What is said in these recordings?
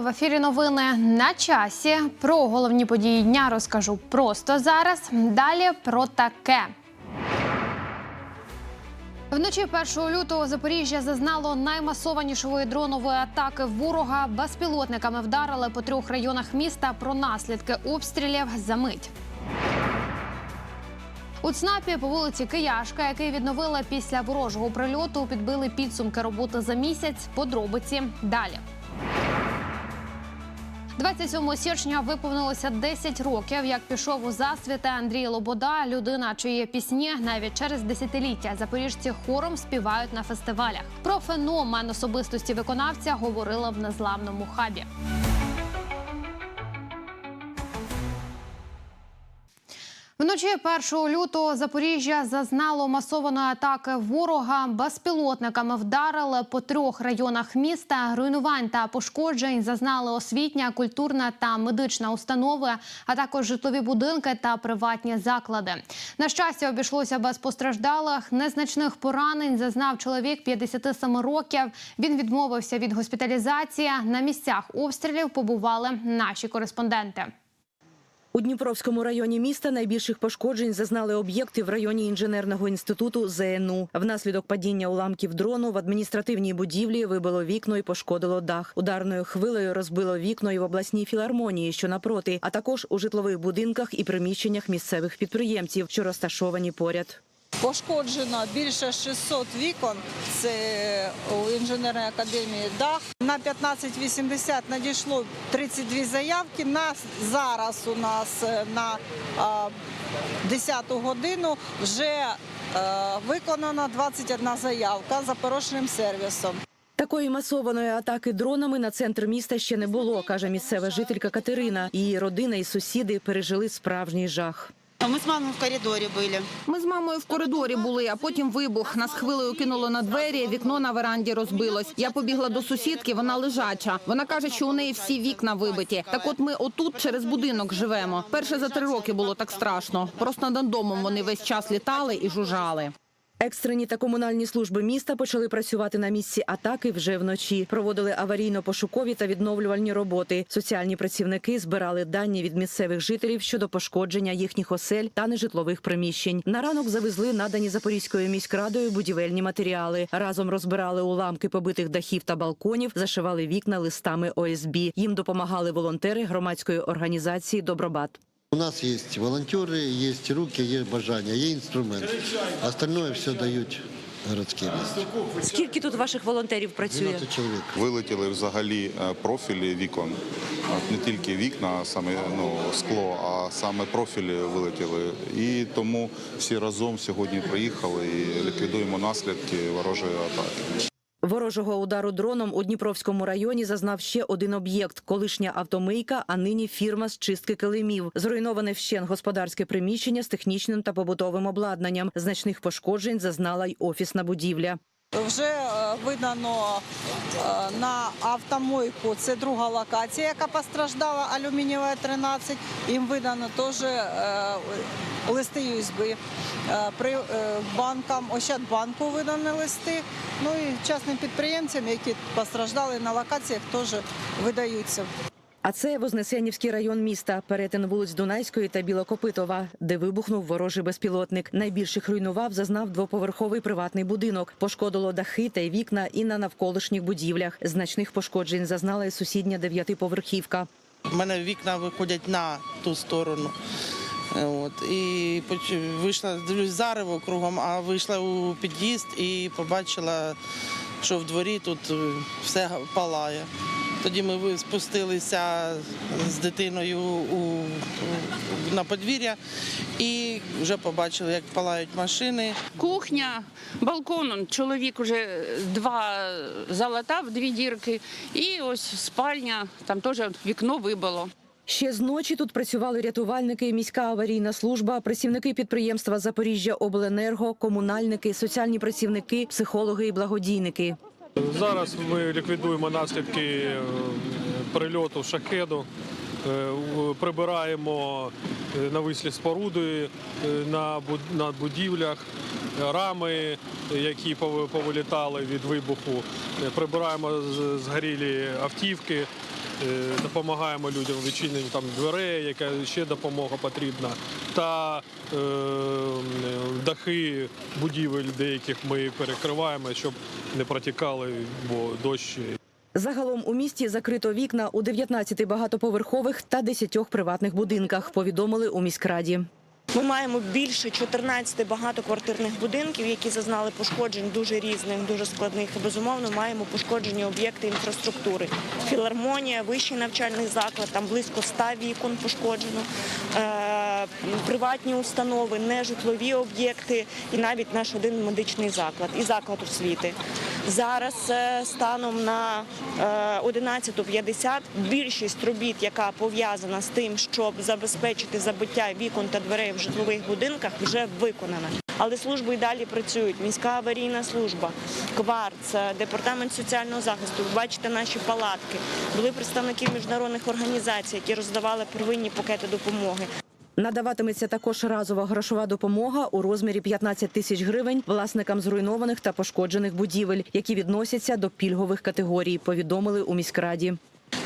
в ефірі новини на часі. Про головні події дня розкажу просто зараз. Далі про таке. Вночі 1 лютого Запоріжжя зазнало наймасованішої дронової атаки ворога. Безпілотниками вдарили по трьох районах міста. Про наслідки обстрілів за мить. У ЦНАПі по вулиці Кияшка, який відновили після ворожого прильоту, підбили підсумки роботи за місяць. Подробиці далі. 27 січня виповнилося 10 років, як пішов у засвіти Андрій Лобода, людина, чиї пісні навіть через десятиліття запоріжці хором співають на фестивалях. Про феномен особистості виконавця говорила в незламному хабі. Вночі 1 лютого Запоріжжя зазнало масованої атаки ворога. Безпілотниками вдарили по трьох районах міста. Руйнувань та пошкоджень зазнали освітня, культурна та медична установи, а також житлові будинки та приватні заклади. На щастя, обійшлося без постраждалих. Незначних поранень зазнав чоловік 57 років. Він відмовився від госпіталізації. На місцях обстрілів побували наші кореспонденти. У Дніпровському районі міста найбільших пошкоджень зазнали об'єкти в районі інженерного інституту ЗНУ. Внаслідок падіння уламків дрону в адміністративній будівлі вибило вікно і пошкодило дах. Ударною хвилею розбило вікно і в обласній філармонії, що напроти, а також у житлових будинках і приміщеннях місцевих підприємців, що розташовані поряд. Пошкоджено більше 600 вікон. Це у інженерній академії дах. На 1580 надійшло 32 заявки. На зараз у нас е, на а, 10 годину вже е, виконано 21 заявка за порушеним сервісом. Такої масованої атаки дронами на центр міста ще не було, каже місцева жителька Катерина. Її родина і сусіди пережили справжній жах. Мы з мамою в коридорі були. Ми з мамою в коридорі були, а потім вибух. Нас хвилею кинуло на двері, вікно на веранді розбилось. Я побігла до сусідки, вона лежача. Вона каже, що у неї всі вікна вибиті. Так от ми отут через будинок живемо. Перше за три роки було так страшно. Просто над домом вони весь час літали і жужжали. Екстрені та комунальні служби міста почали працювати на місці атаки вже вночі. Проводили аварійно-пошукові та відновлювальні роботи. Соціальні працівники збирали дані від місцевих жителів щодо пошкодження їхніх осель та нежитлових приміщень. На ранок завезли надані Запорізькою міськрадою будівельні матеріали. Разом розбирали уламки побитих дахів та балконів, зашивали вікна листами ОСБ. Їм допомагали волонтери громадської організації Добробат. У нас есть волонтеры, есть руки, есть бажання, є інструмент. Остальное все дають городські місця. Скільки тут ваших волонтерів працює? 12 чоловік. Вилетіли взагалі е, профілі вікон, не тільки вікна, а саме ну, скло, а саме профілі вилетіли. І тому всі разом сьогодні приїхали і ліквідуємо наслідки ворожої атаки. Ворожого удару дроном у Дніпровському районі зазнав ще один об'єкт: колишня автомийка, а нині фірма з чистки килимів. Зруйноване вщен господарське приміщення з технічним та побутовим обладнанням. Значних пошкоджень зазнала й офісна будівля. Вже е, видано е, на автомойку. Це друга локація, яка постраждала, алюмінієва 13. Їм видано теж е, листи. Е, При банкам Ощадбанку видані листи. Ну і частним підприємцям, які постраждали на локаціях, теж видаються. А це Вознесенівський район міста, перетин вулиць Дунайської та Білокопитова, де вибухнув ворожий безпілотник. Найбільших руйнував зазнав двоповерховий приватний будинок. Пошкодило дахи та вікна і на навколишніх будівлях. Значних пошкоджень зазнала і сусідня дев'ятиповерхівка. У мене вікна виходять на ту сторону. Е, От, і вийшла, дивлюсь, зарево кругом, а вийшла у під'їзд і побачила, що в дворі тут е, все палає. Тоді ми ви- спустилися з дитиною у, на подвір'я і вже побачили, як палають машини. Кухня, балкон, чоловік уже два залатав, дві дірки. І ось спальня, там теж вікно вибило. Ще з ночі тут працювали рятувальники, міська аварійна служба, працівники підприємства Запоріжжя Обленерго, комунальники, соціальні працівники, психологи і благодійники. Зараз ми ліквідуємо наслідки е, прильоту шахеду, е, прибираємо е, навислі споруди на будівлях, рами, які повилітали від вибуху. Прибираємо згорілі автівки. Е, допомагаємо людям відчиненню там дверей, яка ще допомога потрібна, та е, дахи будівель деяких ми перекриваємо, щоб не протікали, бо дощ Загалом у місті закрито вікна у 19 багатоповерхових та 10 приватних будинках, повідомили у міськраді. Ми маємо більше 14 багатоквартирних будинків, які зазнали пошкоджень дуже різних, дуже складних. Безумовно, маємо пошкоджені об'єкти інфраструктури. Філармонія, вищий навчальний заклад, там близько 100 вікон пошкоджено, е, приватні установи, нежитлові об'єкти і навіть наш один медичний заклад і заклад освіти. Зараз е, станом на е, 11.50 більшість робіт, яка пов'язана з тим, щоб забезпечити забиття вікон та дверей в житлових будинках, вже виконана. Але служби й далі працюють. Міська аварійна служба, кварц, е, департамент соціального захисту. Ви бачите наші палатки. Були представники міжнародних організацій, які роздавали первинні пакети допомоги. Надаватиметься також разова грошова допомога у розмірі 15 тисяч гривень власникам зруйнованих та пошкоджених будівель, які відносяться до пільгових категорій. Повідомили у міськраді.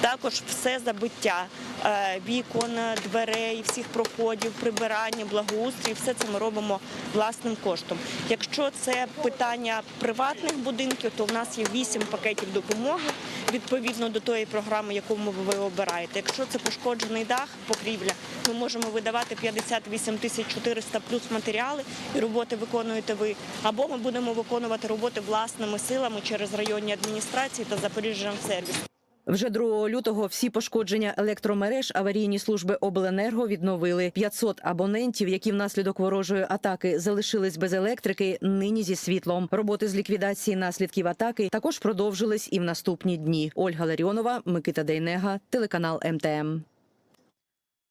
Також все забиття е, вікон, дверей, всіх проходів, прибирання, благоустрій, все це ми робимо власним коштом. Якщо це питання приватних будинків, то в нас є 8 пакетів допомоги відповідно до тої програми, яку ви обираєте. Якщо це пошкоджений дах, покрівля, ми можемо видавати 58 тисяч 400 плюс матеріали, і роботи виконуєте ви. Або ми будемо виконувати роботи власними силами через районні адміністрації та Запоріжжям-сервіс. Вже 2 лютого всі пошкодження електромереж аварійні служби обленерго відновили. 500 абонентів, які внаслідок ворожої атаки залишились без електрики, нині зі світлом. Роботи з ліквідації наслідків атаки також продовжились і в наступні дні. Ольга Ларіонова, Микита Дейнега, телеканал МТМ.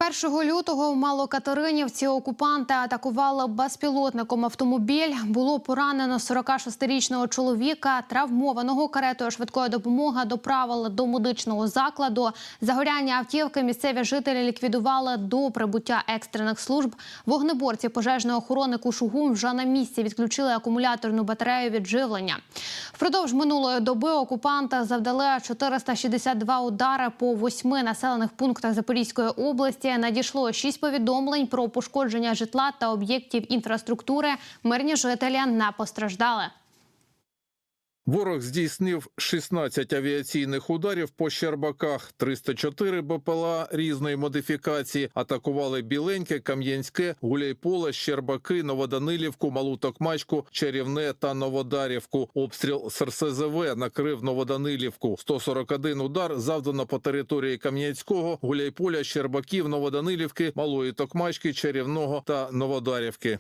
1 лютого в Малокатеринівці окупанти атакували безпілотником автомобіль. Було поранено 46-річного чоловіка. Травмованого каретою швидкої допомоги доправили до медичного закладу. Загоряння автівки місцеві жителі ліквідували до прибуття екстрених служб. Вогнеборці пожежної охорони Кушугум вже на місці відключили акумуляторну батарею від живлення. Впродовж минулої доби окупанти завдали 462 удари по восьми населених пунктах Запорізької області. Надійшло шість повідомлень про пошкодження житла та об'єктів інфраструктури. Мирні жителі не постраждали. Ворог здійснив 16 авіаційних ударів по Щербаках, 304 БПЛА різної модифікації. Атакували Біленьке, Кам'янське, Гуляйполе, Щербаки, Новоданилівку, Малу Токмачку, Чарівне та Новодарівку. Обстріл з РСЗВ накрив Новоданилівку. 141 удар завдано по території Кам'янського, Гуляйполя, Щербаків, Новоданилівки, Малої Токмачки, Чарівного та Новодарівки.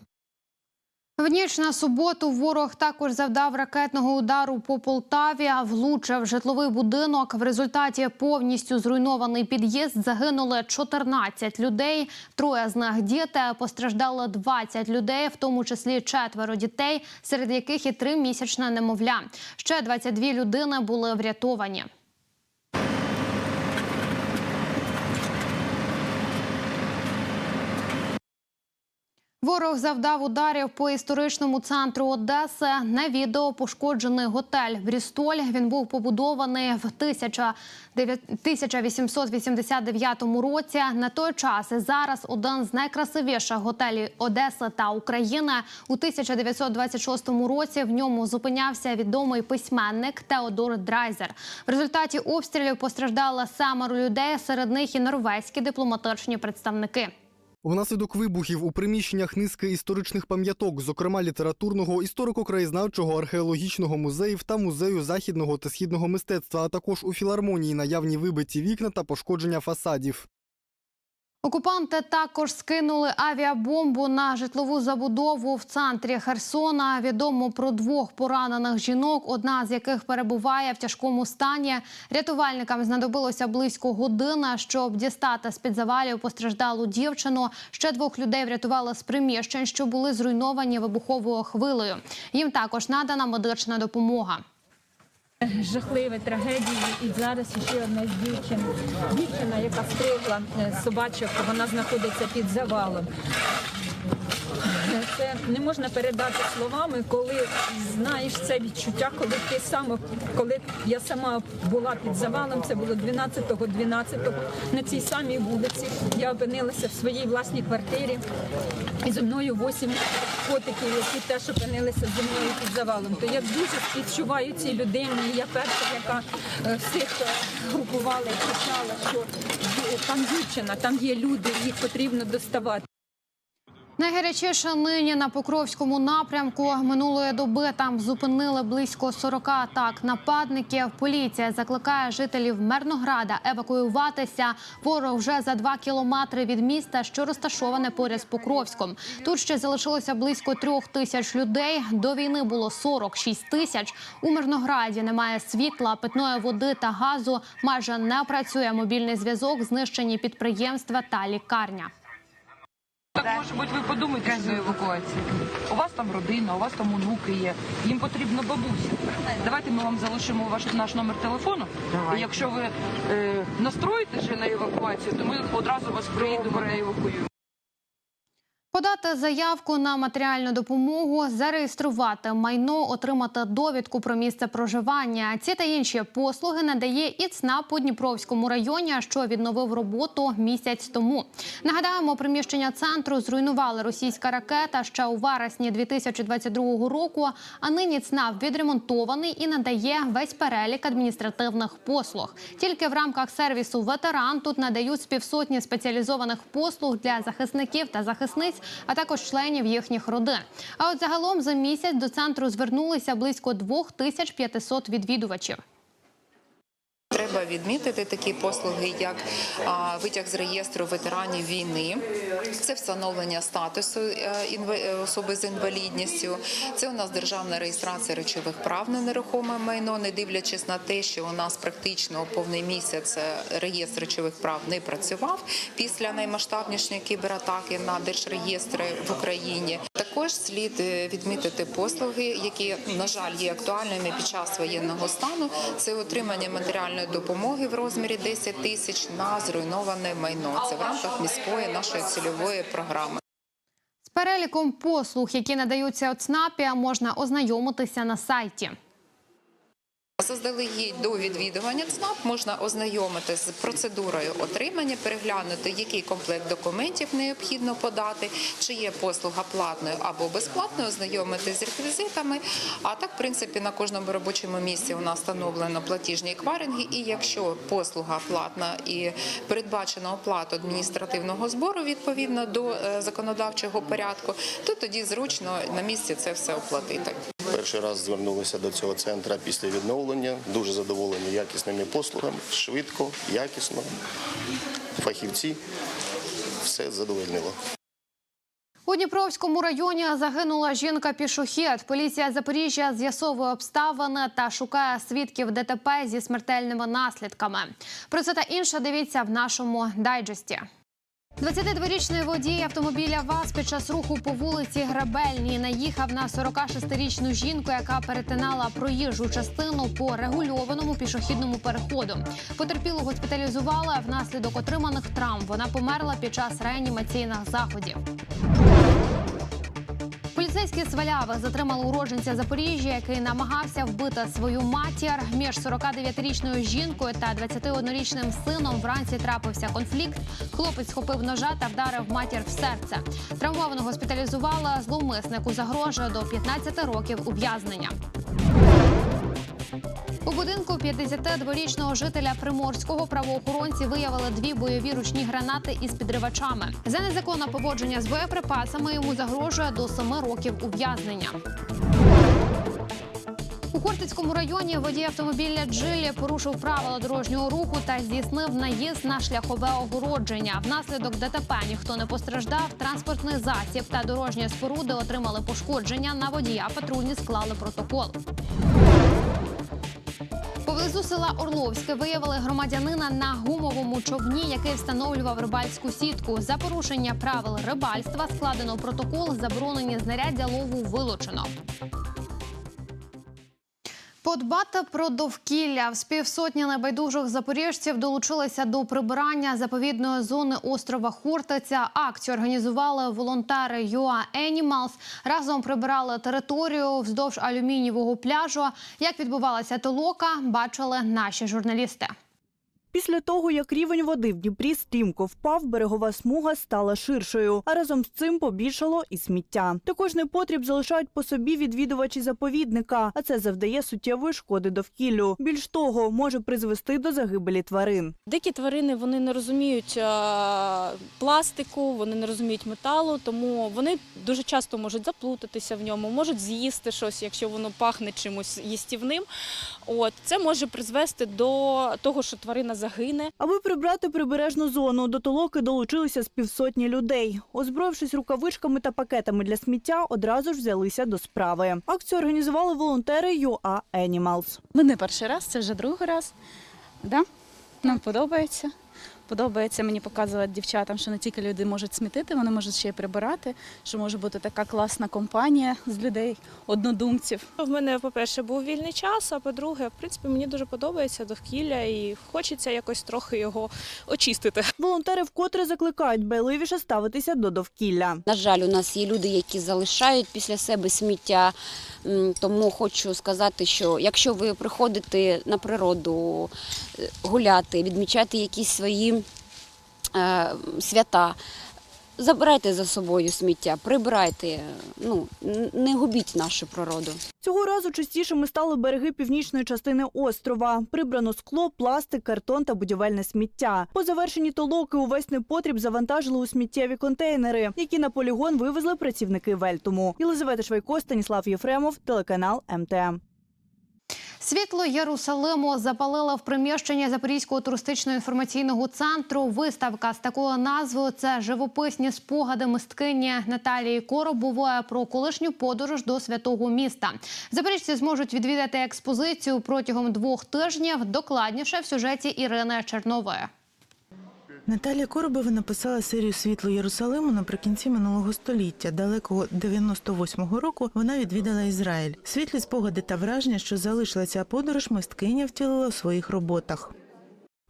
В ніч на суботу ворог також завдав ракетного удару по Полтаві, влучив житловий будинок. В результаті повністю зруйнований під'їзд загинули 14 людей. Троє з них діти постраждало 20 людей, в тому числі четверо дітей, серед яких і тримісячне немовля. Ще 22 людини були врятовані. Ворог завдав ударів по історичному центру Одеси. На відео пошкоджений готель Брістоль. Він був побудований в 1889 році. На той час і зараз один з найкрасивіших готелів Одеси та України. У 1926 році в ньому зупинявся відомий письменник Теодор Драйзер. В результаті обстрілів постраждало семеро людей. Серед них і норвезькі дипломатичні представники. Внаслідок вибухів у приміщеннях низки історичних пам'яток, зокрема літературного, історико-краєзнавчого, археологічного музеїв та музею західного та східного мистецтва, а також у філармонії наявні вибиті вікна та пошкодження фасадів. Окупанти також скинули авіабомбу на житлову забудову в центрі Херсона. Відомо про двох поранених жінок, одна з яких перебуває в тяжкому стані. Рятувальникам знадобилося близько години, щоб дістати з під завалів постраждалу дівчину. Ще двох людей врятували з приміщень, що були зруйновані вибуховою хвилею. Їм також надана медична допомога. Жахливі трагедії. І зараз ще одна з дівчин. Дівчина, яка стригла е, собачок, вона знаходиться під завалом. Це не можна передати словами, коли знаєш це відчуття, коли ти саме, коли я сама була під завалом, це було 12-го, 12-го, на цій самій вулиці. Я опинилася в своїй власній квартирі. І зі мною восім котиків, які теж опинилися зі мною під завалом. То я дуже співчуваю цій людині. Я перша, яка е, всіх е, групувала і кричала, що там дівчина, там є люди, їх потрібно доставати. Найгарячіше нині на Покровському напрямку минулої доби там зупинили близько 40 атак нападників. Поліція закликає жителів Мирнограда евакуюватися. Ворог вже за два кілометри від міста, що розташоване поряд з Покровськом. Тут ще залишилося близько трьох тисяч людей. До війни було 46 тисяч. У Мирнограді немає світла, питної води та газу. Майже не працює мобільний зв'язок, знищені підприємства та лікарня. Так, може бути, ви подумаєте за евакуація. У вас там родина, у вас там онуки є. Їм потрібна бабуся. Давайте ми вам залишимо ваш наш номер телефону. І якщо ви е, настроїте вже на евакуацію, то ми одразу вас приїдемо евакуюємо. Подати заявку на матеріальну допомогу, зареєструвати майно, отримати довідку про місце проживання. Ці та інші послуги надає і ЦНАП у Дніпровському районі, що відновив роботу місяць тому. Нагадаємо, приміщення центру зруйнували російська ракета ще у вересні 2022 року. А нині ЦНАП відремонтований і надає весь перелік адміністративних послуг. Тільки в рамках сервісу ветеран тут надають з півсотні спеціалізованих послуг для захисників та захисниць, а також членів їхніх родин. А от загалом за місяць до центру звернулися близько 2500 відвідувачів. Треба відмітити такі послуги, як витяг з реєстру ветеранів війни, це встановлення статусу е, е, особи з інвалідністю. Це у нас державна реєстрація речових прав на нерухоме майно, не дивлячись на те, що у нас практично повний місяць е, реєстр речових прав не працював після наймасштабнішої кібератаки на держреєстри в Україні. Також слід е, відмітити послуги, які на жаль є актуальними під час воєнного стану. Це отримання матеріальної допомоги в розмірі 10 тисяч на зруйноване майно. Це в рамках міської нашої цільової програми. З переліком послуг, які надаються ЦНАПі, можна ознайомитися на сайті. Заздалегідь до відвідування ЦНАП можна ознайомити з процедурою отримання, переглянути, який комплект документів необхідно подати, чи є послуга платною або безплатною, ознайомитися з реквізитами. А так, в принципі, на кожному робочому місці у нас встановлено платіжні еквайринги, і якщо послуга платна і передбачена оплата адміністративного збору відповідно до е, законодавчого порядку, то тоді зручно на місці це все оплатити. Перший раз звернулися до цього центру після відновлення. Дуже задоволені якісними послугами, швидко, якісно. Фахівці все задовольнило. У Дніпровському районі загинула жінка-пішохід. Поліція Запоріжжя з'ясовує обставини та шукає свідків ДТП зі смертельними наслідками. Про це та інше дивіться в нашому дайджесті. 22-річний водій автомобіля ВАЗ під час руху по вулиці Грабельні наїхав на 46-річну жінку, яка перетинала проїжджу частину по регульованому пішохідному переходу. Потерпілу госпіталізували внаслідок отриманих травм. Вона померла під час реанімаційних заходів. Поліцейські сваляви затримали уродженця Запоріжжя, який намагався вбити свою матір. Між 49-річною жінкою та 21-річним сином вранці трапився конфлікт. Хлопець схопив ножа та вдарив матір в серце. Травмованого госпіталізувала Зловмиснику загрожує до 15 років ув'язнення. У будинку 52-річного жителя Приморського правоохоронці виявили дві бойові ручні гранати із підривачами. За незаконне поводження з боєприпасами йому загрожує до 7 років ув'язнення. У Хортицькому районі водій автомобіля Джилі порушив правила дорожнього руху та здійснив наїзд на шляхове огородження. Внаслідок ДТП ніхто не постраждав. Транспортний засіб та дорожні споруди отримали пошкодження. На водія патрульні склали протокол. Поблизу села Орловське виявили громадянина на гумовому човні, який встановлював рибальську сітку. За порушення правил рибальства складено протокол, заборонені знаряддя лову вилучено. Подбати про довкілля в співсотні небайдужих запоріжців долучилися до прибирання заповідної зони острова Хортиця. Акцію організували волонтери UA Animals. Разом прибирали територію вздовж алюмінієвого пляжу. Як відбувалася толока, бачили наші журналісти. Після того, як рівень води в Дніпрі стрімко впав, берегова смуга стала ширшою, а разом з цим побільшало і сміття. Також непотріб залишають по собі відвідувачі заповідника, а це завдає суттєвої шкоди довкіллю. Більш того, може призвести до загибелі тварин. Дикі тварини вони не розуміють е, пластику, вони не розуміють металу, тому вони дуже часто можуть заплутатися в ньому, можуть з'їсти щось, якщо воно пахне чимось їстівним. От це може призвести до того, що тварина загине. Аби прибрати прибережну зону, до толоки долучилися з півсотні людей. Озброївшись рукавичками та пакетами для сміття, одразу ж взялися до справи. Акцію організували волонтери UA Animals. Ми не перший раз, це вже другий раз. Да? Нам подобається. Подобається мені показувати дівчатам, що не тільки люди можуть смітити, вони можуть ще й прибирати, що може бути така класна компанія з людей, однодумців. В мене, по-перше, був вільний час, а по-друге, в принципі, мені дуже подобається довкілля і хочеться якось трохи його очистити. Волонтери вкотре закликають байливіше ставитися до довкілля. На жаль, у нас є люди, які залишають після себе сміття. Тому хочу сказати, що якщо ви приходите на природу е, гуляти, відмічати якісь свої свята, забирайте за собою сміття, прибирайте, ну не губіть нашу природу. Цього разу частішими стали береги північної частини острова. Прибрано скло, пластик, картон та будівельне сміття. По завершенні толоки увесь непотріб завантажили у сміттєві контейнери, які на полігон вивезли працівники Вельтуму. Єлизавета Швайко, Станіслав Єфремов, телеканал МТМ. Світло Єрусалиму запалила в приміщенні Запорізького туристичного інформаційного центру. Виставка з такою назвою це живописні спогади мисткині Наталії Коробової про колишню подорож до святого міста. Запоріжці зможуть відвідати експозицію протягом двох тижнів. Докладніше в сюжеті Ірини Чернової. Наталія Коробова написала серію Світло Єрусалиму наприкінці минулого століття. Далекого 98-го року вона відвідала Ізраїль. Світлі спогади та враження, що залишила ця подорож, мисткиня втілила у своїх роботах.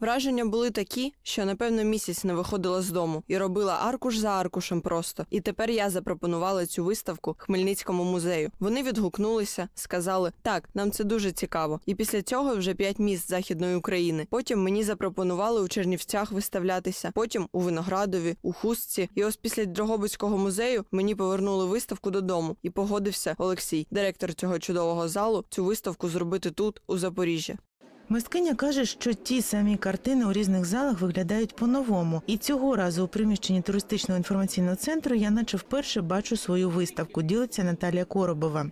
Враження були такі, що напевно місяць не виходила з дому і робила аркуш за аркушем просто. І тепер я запропонувала цю виставку Хмельницькому музею. Вони відгукнулися, сказали: так, нам це дуже цікаво. І після цього вже п'ять міст західної України. Потім мені запропонували у Чернівцях виставлятися, потім у Виноградові, у Хустці. І ось після Дрогобицького музею мені повернули виставку додому. І погодився Олексій, директор цього чудового залу, цю виставку зробити тут, у Запоріжжі. Мисткиня каже, що ті самі картини у різних залах виглядають по-новому. І цього разу у приміщенні туристичного інформаційного центру я наче вперше бачу свою виставку. Ділиться Наталія Коробова.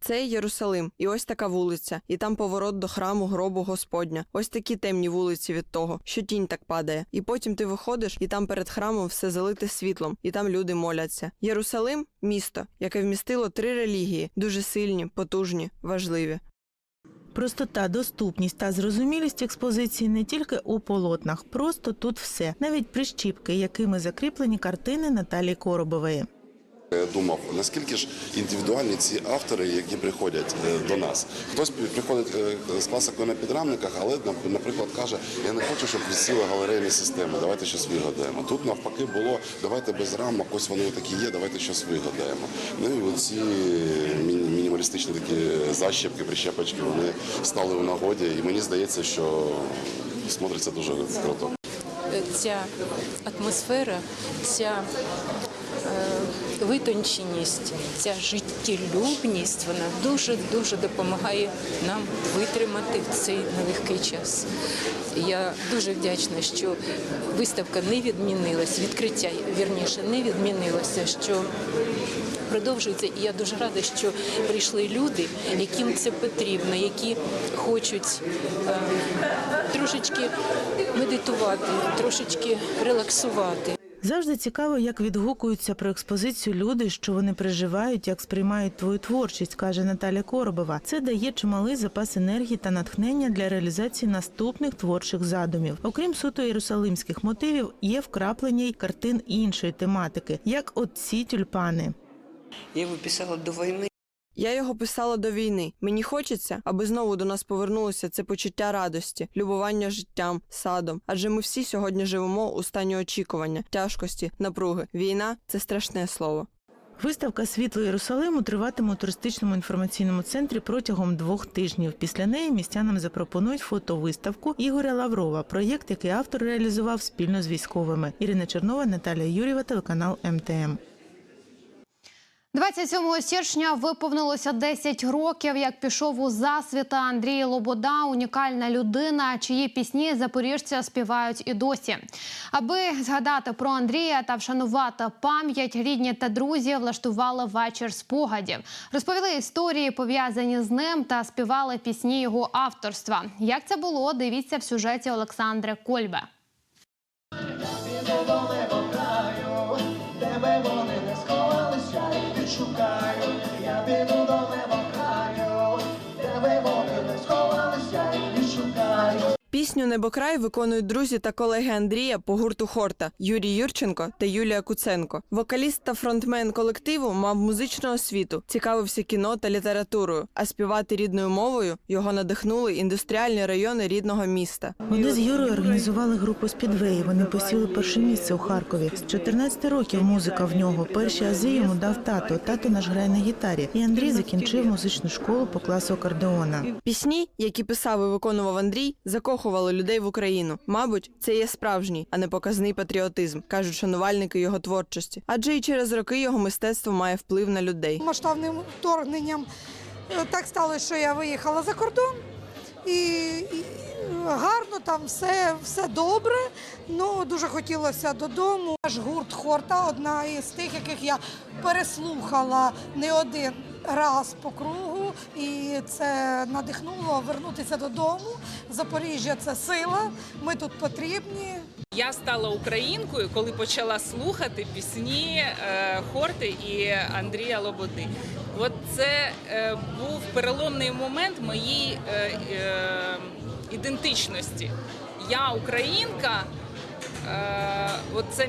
Це Єрусалим, і ось така вулиця, і там поворот до храму гробу Господня. Ось такі темні вулиці від того, що тінь так падає. І потім ти виходиш, і там перед храмом все залите світлом, і там люди моляться. Єрусалим місто, яке вмістило три релігії, дуже сильні, потужні, важливі. Простота, доступність та зрозумілість експозиції не тільки у полотнах, просто тут все, навіть прищіпки, якими закріплені картини Наталії Коробової. Я думав, наскільки ж індивідуальні ці автори, які приходять е, до нас. Хтось приходить е, з класикою на підрамниках, але, наприклад, каже, я не хочу, щоб висіла галерейна система, давайте щось вигадаємо. Тут навпаки було, давайте без рамок, ось вони такі є, давайте щось вигадаємо. Ну і оці мінімалістичні такі защепки, прищепочки, вони стали у нагоді, і мені здається, що смотриться дуже круто. ця атмосфера, ця е, витонченість, ця життєлюбність, вона дуже-дуже допомагає нам витримати цей нелегкий час. Я дуже вдячна, що виставка не відмінилась, відкриття вірніше не відмінилося, що продовжується. І я дуже рада, що прийшли люди, яким це потрібно, які хочуть е, трошечки медитувати, трошечки релаксувати. Завжди цікаво, як відгукуються про експозицію люди, що вони переживають, як сприймають твою творчість, каже Наталя Коробова. Це дає чималий запас енергії та натхнення для реалізації наступних творчих задумів. Окрім суто єрусалимських мотивів, є вкраплення й картин іншої тематики, як от ці тюльпани. Я виписала писала до войны. Я його писала до війни. Мені хочеться, аби знову до нас повернулося це почуття радості, любування життям, садом. Адже ми всі сьогодні живемо у стані очікування, тяжкості, напруги. Війна це страшне слово. Виставка Світло Єрусалиму триватиме у туристичному інформаційному центрі протягом двох тижнів. Після неї містянам запропонують фотовиставку Ігоря Лаврова, проєкт, який автор реалізував спільно з військовими. Ірина Чернова, Наталія Юрєва, телеканал МТМ. 27 січня виповнилося 10 років, як пішов у засвіта Андрій Лобода, унікальна людина, чиї пісні запоріжця співають і досі. Аби згадати про Андрія та вшанувати пам'ять, рідні та друзі влаштували вечір спогадів. Розповіли історії, пов'язані з ним, та співали пісні його авторства. Як це було, дивіться в сюжеті Олександри Кольбе. І Пісню Небокрай виконують друзі та колеги Андрія по гурту Хорта Юрій Юрченко та Юлія Куценко. Вокаліст та фронтмен колективу мав музичну освіту, цікавився кіно та літературою, а співати рідною мовою його надихнули індустріальні райони рідного міста. Вони з Юрою організували групу Спідвей. Вони посіли перше місце у Харкові. З 14 років музика в нього. Перші ази йому дав тато. Тато наш грає на гітарі. І Андрій закінчив музичну школу по класу акордеона. Пісні, які писав і виконував Андрій, закохували людей в Україну. Мабуть, це є справжній, а не показний патріотизм, кажуть шанувальники його творчості. Адже і через роки його мистецтво має вплив на людей. масштабним вторгненням е, так сталося, що я виїхала за кордон. І, і гарно там все, все добре. Ну дуже хотілося додому. Наш гурт Хорта одна із тих, яких я переслухала не один раз по кругу, і це надихнуло вернутися додому. Запоріжжя це сила. Ми тут потрібні. Я стала українкою, коли почала слухати пісні е, Хорти і Андрія Лободи. От це е, був переломний момент моєї е, ідентичності. Я українка, от це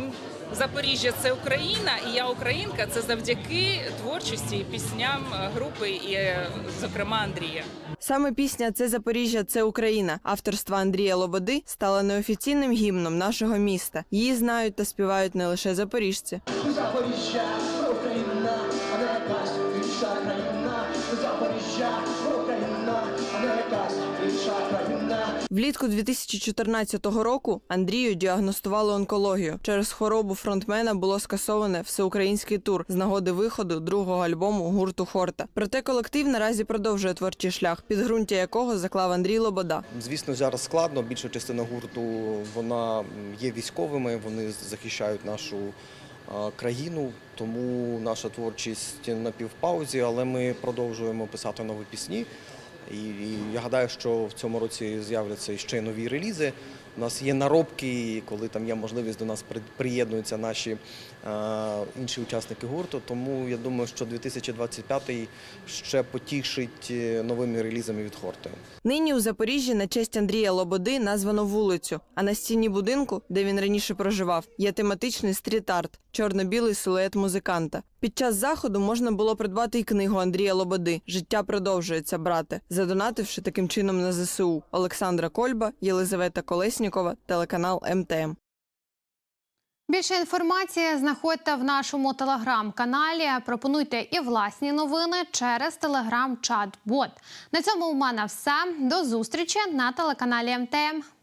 Запоріжжя це Україна, і я українка це завдяки творчості і пісням е, групи, і, е, зокрема, Андрія. Саме пісня Це Запоріжжя, це Україна авторства Андрія Лободи стала неофіційним гімном нашого міста. Її знають та співають не лише запоріжці. Запоріжжя, Влітку 2014 року Андрію діагностували онкологію. Через хворобу фронтмена було скасоване всеукраїнський тур з нагоди виходу другого альбому гурту Хорта. Проте колектив наразі продовжує творчий шлях, підґрунтя якого заклав Андрій Лобода. Звісно, зараз складно. Більша частина гурту вона є військовими, вони захищають нашу країну, тому наша творчість на півпаузі, але ми продовжуємо писати нові пісні. І, і я гадаю, що в цьому році з'являться ще нові релізи. У нас є наробки, коли там є можливість до нас при- приєднуються наші е, інші учасники гурту. Тому я думаю, що 2025 ще потішить е, новими релізами від Хорти. Нині у Запоріжжі на честь Андрія Лободи названо вулицю. А на стіні будинку, де він раніше проживав, є тематичний стріт-арт – чорно-білий силует музиканта. Під час заходу можна було придбати й книгу Андрія Лободи Життя продовжується, брате, задонативши таким чином на ЗСУ. Олександра Кольба, Єлизавета Колеснікова, телеканал МТМ. Більше інформації знаходьте в нашому телеграм-каналі. Пропонуйте і власні новини через телеграм-чат-бот. На цьому у мене все. До зустрічі на телеканалі МТМ.